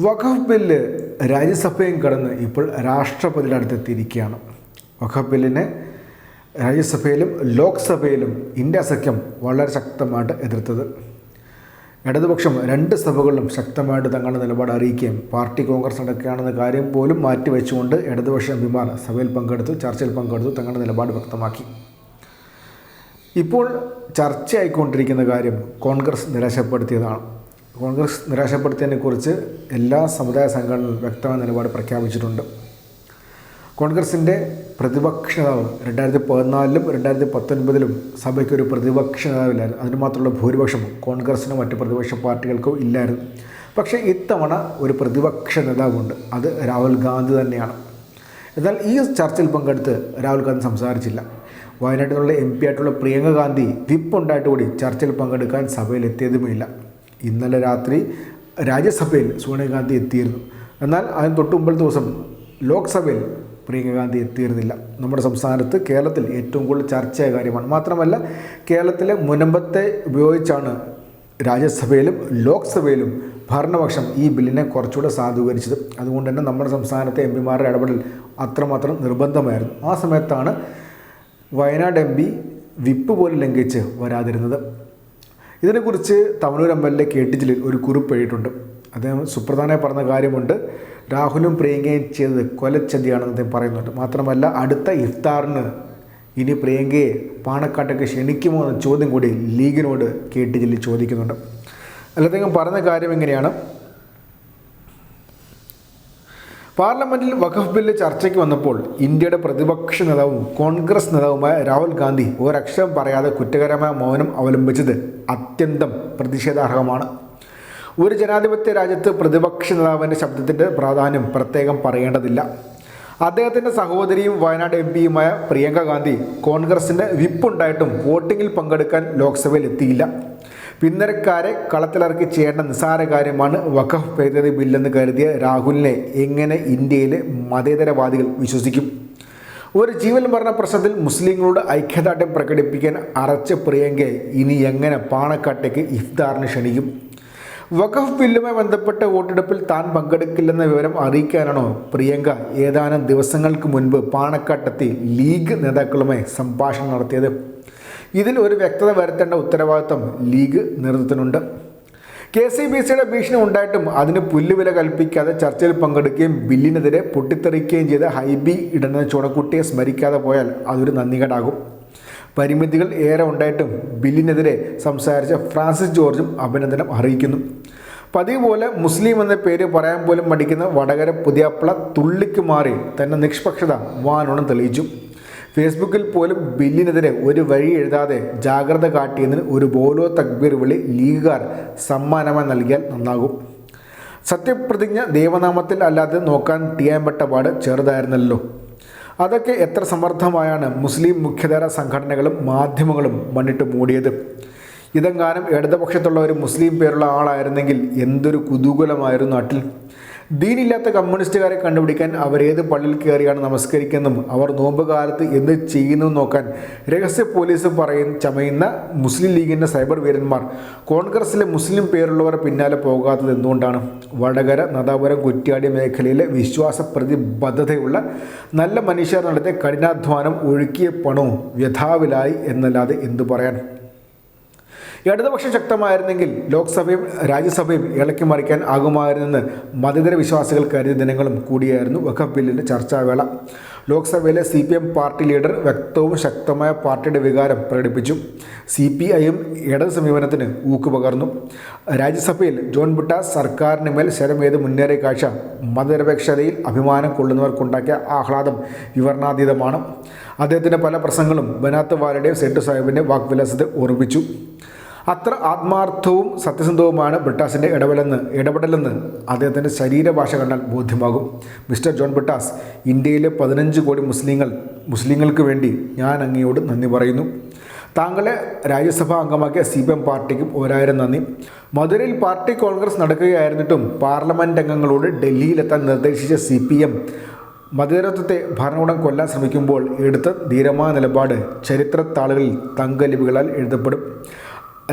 വഖഫ് bill രാജ്യസഭയും കടന്ന് ഇപ്പോൾ രാഷ്ട്രപതിയുടെ അടുത്തെത്തിയിരിക്കുകയാണ്. വഖഫ് ബില്ലിനെ രാജ്യസഭയിലും ലോക്സഭയിലും ഇന്ത്യ സഖ്യം വളരെ ശക്തമായിട്ട് എതിർത്തത്. ഇടതുപക്ഷം രണ്ട് സഭകളിലും ശക്തമായിട്ട് തങ്ങളുടെ നിലപാട് അറിയിക്കുകയും പാർട്ടി കോൺഗ്രസ് നടക്കുകയാണെന്ന കാര്യം പോലും മാറ്റിവെച്ചുകൊണ്ട് ഇടതുപക്ഷ എംപിമാർ സഭയിൽ പങ്കെടുത്തു ചർച്ചയിൽ പങ്കെടുത്തു തങ്ങളുടെ നിലപാട് വ്യക്തമാക്കി. ഇപ്പോൾ ചർച്ചയായിക്കൊണ്ടിരിക്കുന്ന കാര്യം കോൺഗ്രസ് നിരാശപ്പെടുത്തിയതാണ്. കോൺഗ്രസ് നിരാശപ്പെടുത്തിയതിനെക്കുറിച്ച് എല്ലാ സമുദായ സംഘടനകളും വ്യക്തമായ നിലപാട് പ്രഖ്യാപിച്ചിട്ടുണ്ട്. കോൺഗ്രസിന്റെ പ്രതിപക്ഷ നേതാവ് രണ്ടായിരത്തി പതിനാലിലും രണ്ടായിരത്തി പത്തൊൻപതിലും സഭയ്ക്ക് ഒരു പ്രതിപക്ഷ നേതാവില്ലായിരുന്നു. അതിന് മാത്രമുള്ള ഭൂരിപക്ഷം കോൺഗ്രസിനും മറ്റ് പ്രതിപക്ഷ പാർട്ടികൾക്കും ഇല്ലായിരുന്നു. പക്ഷേ ഇത്തവണ ഒരു പ്രതിപക്ഷ നേതാവുണ്ട്. അത് രാഹുൽ ഗാന്ധി തന്നെയാണ്. എന്നാൽ ഈ ചർച്ചയിൽ പങ്കെടുത്ത് രാഹുൽ ഗാന്ധി സംസാരിച്ചില്ല. വയനാട്ടിലുള്ള എം പി ആയിട്ടുള്ള പ്രിയങ്ക ഗാന്ധി വിപ്പ് ഉണ്ടായിട്ട് കൂടി ചർച്ചയിൽ പങ്കെടുക്കാൻ സഭയിൽ എത്തിയതുമില്ല. ഇന്നലെ രാത്രി രാജ്യസഭയിൽ സോണിയാഗാന്ധി എത്തിയിരുന്നു. എന്നാൽ അതിന് തൊട്ടുമ്പോൾ ദിവസം ലോക്സഭയിൽ പ്രിയങ്ക ഗാന്ധി എത്തിയിരുന്നില്ല. നമ്മുടെ സംസ്ഥാനത്ത് കേരളത്തിൽ ഏറ്റവും കൂടുതൽ ചർച്ചയായ കാര്യമാണ്. മാത്രമല്ല കേരളത്തിലെ മുനമ്പത്തെ ഉപയോഗിച്ചാണ് രാജ്യസഭയിലും ലോക്സഭയിലും ഭരണപക്ഷം ഈ ബില്ലിനെ കുറച്ചുകൂടെ സാധൂകരിച്ചത്. അതുകൊണ്ട് തന്നെ നമ്മുടെ സംസ്ഥാനത്തെ എം പിമാരുടെ ഇടപെടൽ അത്രമാത്രം നിർബന്ധമായിരുന്നു. ആ സമയത്താണ് വയനാട് എം പി വിപ്പ് പോലും ലംഘിച്ച് വരാതിരുന്നത്. ഇതിനെക്കുറിച്ച് Thavanur M L A K T Jaleel ഒരു കുറിപ്പ് എഴുതിയിട്ടുണ്ട്. അദ്ദേഹം സുപ്രധാനമായി പറഞ്ഞ കാര്യമുണ്ട്. രാഹുലും പ്രിയങ്കയും ചെയ്തത് കൊലച്ചതിയാണെന്ന് അദ്ദേഹം പറയുന്നുണ്ട്. മാത്രമല്ല അടുത്ത ഇഫ്താറിന് ഇനി പ്രിയങ്കയെ പാണക്കാട്ടേക്ക് ക്ഷണിക്കുമോ എന്ന ചോദ്യം കൂടി ലീഗിനോട് കെ ടി ജലീൽ ചോദിക്കുന്നുണ്ട്. അല്ല അദ്ദേഹം പറഞ്ഞ കാര്യം എങ്ങനെയാണ്? പാർലമെന്റിൽ വഖഫ് ബില്ല് ചർച്ചയ്ക്ക് വന്നപ്പോൾ ഇന്ത്യയുടെ പ്രതിപക്ഷ നേതാവും കോൺഗ്രസ് നേതാവുമായ രാഹുൽ ഗാന്ധി ഒരക്ഷരം പറയാതെ കുറ്റകരമായ മൗനം അവലംബിച്ചത് അത്യന്തം പ്രതിഷേധാർഹമാണ്. ഒരു ജനാധിപത്യ രാജ്യത്ത് പ്രതിപക്ഷ നേതാവിന്റെ ശബ്ദത്തിന്റെ പ്രാധാന്യം പ്രത്യേകം പറയേണ്ടതില്ല. അദ്ദേഹത്തിന്റെ സഹോദരിയും വയനാട് എം പിയുമായ പ്രിയങ്ക ഗാന്ധി കോൺഗ്രസിന്റെ വിപ്പുണ്ടായിട്ടും വോട്ടിങ്ങിൽ പങ്കെടുക്കാൻ ലോക്സഭയിൽ എത്തിയില്ല. പിന്നരക്കാരെ കളത്തിലിറക്കി ചെയ്യേണ്ട നിസ്സാര കാര്യമാണ് വഖഫ് ഭേദഗതി ബില്ലെന്ന് കരുതിയ രാഹുലിനെ എങ്ങനെ ഇന്ത്യയിലെ മതേതരവാദികൾ വിശ്വസിക്കും? ഒരു ജീവൻ മരണ പ്രശ്നത്തിൽ മുസ്ലിങ്ങളോട് ഐക്യദാർഢ്യം പ്രകടിപ്പിക്കാൻ അറച്ച പ്രിയങ്കയെ ഇനി എങ്ങനെ പാണക്കാട്ടേക്ക് ഇഫ്താറിന് ക്ഷണിക്കും? വഖഫ് ബില്ലുമായി ബന്ധപ്പെട്ട വോട്ടെടുപ്പിൽ താൻ പങ്കെടുക്കില്ലെന്ന വിവരം അറിയിക്കാനാണോ പ്രിയങ്ക ഏതാനും ദിവസങ്ങൾക്ക് മുൻപ് പാണക്കാട്ടെത്തി ലീഗ് നേതാക്കളുമായി സംഭാഷണം നടത്തിയത്? ഇതിൽ ഒരു വ്യക്തത വരുത്തേണ്ട ഉത്തരവാദിത്വം ലീഗ് നേതൃത്വത്തിനുണ്ട്. കെ സി ബി സിയുടെ ഭീഷണി ഉണ്ടായിട്ടും അതിന് പുല്ലുവില കൽപ്പിക്കാതെ ചർച്ചയിൽ പങ്കെടുക്കുകയും ബില്ലിനെതിരെ പൊട്ടിത്തെറിക്കുകയും ചെയ്ത ഹൈബി ഇടുന്ന ചുണക്കുട്ടിയെ സ്മരിക്കാതെ പോയാൽ അതൊരു നന്ദികേടാകും. പരിമിതികൾ ഏറെ ഉണ്ടായിട്ടും ബില്ലിനെതിരെ സംസാരിച്ച ഫ്രാൻസിസ് ജോർജും അഭിനന്ദനം അറിയിക്കുന്നു. പതിവ് പോലെ മുസ്ലിം എന്ന പേര് പറയാൻ പോലും മടിക്കുന്ന വടകര പുതിയാപ്പിള തുള്ളിക്ക് മാറി തന്നെ നിഷ്പക്ഷത വാനോണം തെളിയിച്ചു. ഫേസ്ബുക്കിൽ പോലും ബില്ലിനെതിരെ ഒരു വഴി എഴുതാതെ ജാഗ്രത കാട്ടിയതിന് ഒരു ബോലോ തക്ബീർ വിളി ലീഗുകാർ സമ്മാനമായി നൽകിയാൽ നന്നാകും. സത്യപ്രതിജ്ഞ ദേവനാമത്തിൽ അല്ലാതെ നോക്കാൻ തീയാൻപെട്ട പാട് ചെറുതായിരുന്നല്ലോ. അതൊക്കെ എത്ര സമർത്ഥമായാണ് മുസ്ലിം മുഖ്യധാര സംഘടനകളും മാധ്യമങ്ങളും മണ്ണിട്ട് മൂടിയത്. ഇതെങ്ങാനും ഇടതുപക്ഷത്തുള്ള ഒരു മുസ്ലിം പേരുള്ള ആളായിരുന്നെങ്കിൽ എന്തൊരു കുതൂഹലമായിരുന്നു നാട്ടിൽ. ദീനില്ലാത്ത കമ്മ്യൂണിസ്റ്റുകാരെ കണ്ടുപിടിക്കാൻ അവർ അവരേത് പള്ളിയിൽ കയറിയാണ് നമസ്കരിക്കുന്നതും അവർ നോമ്പ് കാലത്ത് എന്ത് ചെയ്യുന്നു നോക്കാൻ രഹസ്യ പോലീസ് പറയും ചമയുന്ന മുസ്ലിം ലീഗിന്റെ സൈബർ വീരന്മാർ. കോൺഗ്രസിലെ മുസ്ലിം പേരുള്ളവർ പിന്നാലെ പോകാത്തത് എന്തുകൊണ്ടാണ്? വടകര നദാപുരം കുറ്റ്യാടി മേഖലയിലെ വിശ്വാസ പ്രതിബദ്ധതയുള്ള നല്ല മനുഷ്യർ നടത്തിയ കഠിനാധ്വാനം ഒഴുക്കിയ പണവും വ്യഥാവിലായി എന്നല്ലാതെ എന്തു പറയാൻ? ഇടതുപക്ഷം ശക്തമായിരുന്നെങ്കിൽ ലോക്സഭയും രാജ്യസഭയും ഇളക്കി മറിക്കാൻ ആകുമായിരുന്നെന്ന് മതേതര വിശ്വാസികൾ കരുതിയ ദിനങ്ങളും കൂടിയായിരുന്നു വഖഫ് ബില്ലിന്റെ ചർച്ചാവേള ലോക്സഭയിലെ C P M party leader വ്യക്തവും ശക്തമായ പാർട്ടിയുടെ വികാരം പ്രകടിപ്പിച്ചു. സി പി ഐയും ഇടത് സമീപനത്തിന് ഊക്ക് പകർന്നു രാജ്യസഭയിൽ ജോൺ ബുട്ട സർക്കാരിന് മേൽ ശരമേത് മുന്നേറിയ കാഴ്ച മതനിരപേക്ഷതയിൽ അഭിമാനം കൊള്ളുന്നവർക്കുണ്ടാക്കിയ ആഹ്ലാദം വിവരണാതീതമാണ് അദ്ദേഹത്തിന്റെ പല പ്രസംഗങ്ങളും ബനാത്ത് വാലയുടെയും സെട്ടു സാഹിബിന്റെ വാക്വിലാസത്തെ ഓർമ്മിപ്പിച്ചു. അത്ര ആത്മാർത്ഥവും സത്യസന്ധവുമാണ് ബ്രിട്ടാസിന്റെ ഇടപെടലെന്ന് ഇടപെടലെന്ന് അദ്ദേഹത്തിന്റെ ശരീരഭാഷ കണ്ടാൽ ബോധ്യമാകും. മിസ്റ്റർ ജോൺ ബ്രിട്ടാസ് ഇന്ത്യയിലെ പതിനഞ്ച് കോടി മുസ്ലിങ്ങൾ മുസ്ലിങ്ങൾക്ക് വേണ്ടി ഞാൻ അങ്ങയോട് നന്ദി പറയുന്നു. താങ്കളെ രാജ്യസഭാ അംഗമാക്കിയ സി പി എം പാർട്ടിക്കും ഒരായിരം നന്ദി. മധുരയിൽ പാർട്ടി കോൺഗ്രസ് നടക്കുകയായിരുന്നിട്ടും പാർലമെന്റ് അംഗങ്ങളോട് ഡൽഹിയിലെത്താൻ നിർദ്ദേശിച്ച സി പി എം മതേതരത്വത്തെ ഭരണകൂടം കൊല്ലാൻ ശ്രമിക്കുമ്പോൾ എടുത്ത ധീരമായ നിലപാട് ചരിത്രത്താളുകളിൽ തങ്കലിപികളാൽ എഴുതപ്പെടും.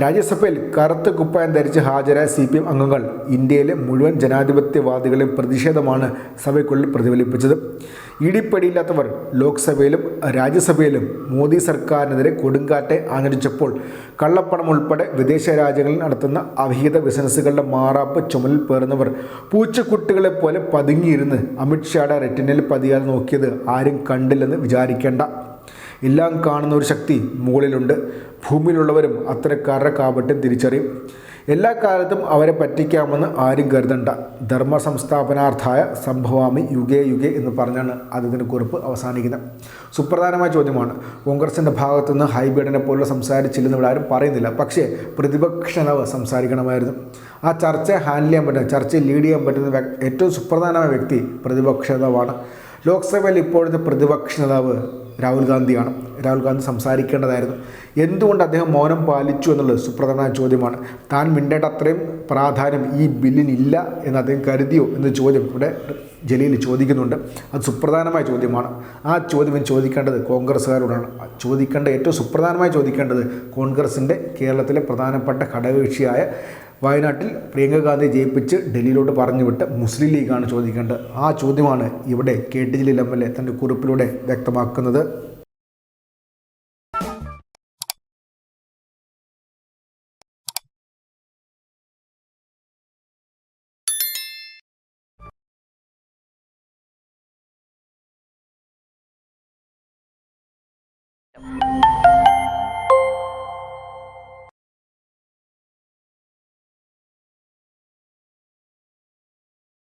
രാജ്യസഭയിൽ കറുത്ത കുപ്പായം ധരിച്ച് ഹാജരായ സി പി എം അംഗങ്ങൾ ഇന്ത്യയിലെ മുഴുവൻ ജനാധിപത്യവാദികളെയും പ്രതിഷേധമാണ് സഭയ്ക്കുള്ളിൽ പ്രതിഫലിപ്പിച്ചത്. ഇടിപ്പടിയില്ലാത്തവർ ലോക്സഭയിലും രാജ്യസഭയിലും മോദി സർക്കാരിനെതിരെ കൊടുങ്കാറ്റെ ആഞ്ഞടിച്ചപ്പോൾ കള്ളപ്പണം ഉൾപ്പെടെ വിദേശ രാജ്യങ്ങളിൽ നടത്തുന്ന അവിഹിത ബിസിനസ്സുകളുടെ മാറാപ്പ് ചുമലിൽ പേറുന്നവർ പൂച്ചക്കുട്ടികളെ പോലെ പതുങ്ങിയിരുന്ന് അമിത്ഷായുടെ റെറ്റിനയിൽ പതിയാതെ നോക്കിയത് ആരും കണ്ടില്ലെന്ന് വിചാരിക്കേണ്ട. എല്ലാം കാണുന്ന ഒരു ശക്തി മുകളിലുണ്ട്. ഭൂമിയിലുള്ളവരും അത്തരക്കാരുടെ കാപട്യം തിരിച്ചറിയും. എല്ലാ കാലത്തും അവരെ പറ്റിക്കാമെന്ന് ആരും കരുതണ്ട. ധർമ്മ സംസ്ഥാപനാർത്ഥായ സംഭവാമി യുഗേ യുഗേ എന്ന് പറഞ്ഞാണ് അദ്ദേഹത്തിന്റെ കുറിപ്പ് അവസാനിക്കുന്നത്. സുപ്രധാനമായ ചോദ്യമാണ്. കോൺഗ്രസിന്റെ ഭാഗത്തു നിന്ന് ഹൈബ്രിഡിനെ പോലുള്ള സംസാരിച്ചില്ലെന്ന് ഇവിടെ ആരും പറയുന്നില്ല. പക്ഷേ പ്രതിപക്ഷ നേതാവ് സംസാരിക്കണമായിരുന്നു. ആ ചർച്ച ഹാൻഡിൽ ചെയ്യാൻ പറ്റുന്ന ചർച്ചയിൽ ലീഡ് ചെയ്യാൻ പറ്റുന്ന ഏറ്റവും സുപ്രധാനമായ വ്യക്തി പ്രതിപക്ഷ നേതാവാണ്. ലോക്സഭയിൽ ഇപ്പോഴത്തെ പ്രതിപക്ഷ നേതാവ് രാഹുൽ ഗാന്ധിയാണ് രാഹുൽ ഗാന്ധി സംസാരിക്കേണ്ടതായിരുന്നു. എന്തുകൊണ്ട് അദ്ദേഹം മൗനം പാലിച്ചു എന്നുള്ളത് സുപ്രധാന ചോദ്യമാണ്. താൻ മിണ്ടേണ്ട അത്രയും പ്രാധാന്യം ഈ ബില്ലിനില്ല എന്ന് അദ്ദേഹം കരുതിയോ എന്ന ചോദ്യം ഇവിടെ ജലീൽ ചോദിക്കുന്നുണ്ട്. അത് സുപ്രധാനമായ ചോദ്യമാണ്. ആ ചോദ്യം ചോദിക്കേണ്ടത് കോൺഗ്രസ്സുകാരോടാണ്. ചോദിക്കേണ്ട ഏറ്റവും സുപ്രധാനമായി ചോദിക്കേണ്ടത് കോൺഗ്രസിന്റെ കേരളത്തിലെ പ്രധാനപ്പെട്ട ഘടകകക്ഷിയായ വയനാട്ടിൽ പ്രിയങ്ക ഗാന്ധി ജയിപ്പിച്ച് ഡൽഹിയിലോട്ട് പറഞ്ഞു വിട്ട് മുസ്ലിം ലീഗാണ് ചോദിക്കേണ്ടത്. ആ ചോദ്യമാണ് ഇവിടെ K T Jaleel M L A തന്റെ കുറിപ്പിലൂടെ വ്യക്തമാക്കുന്നത്.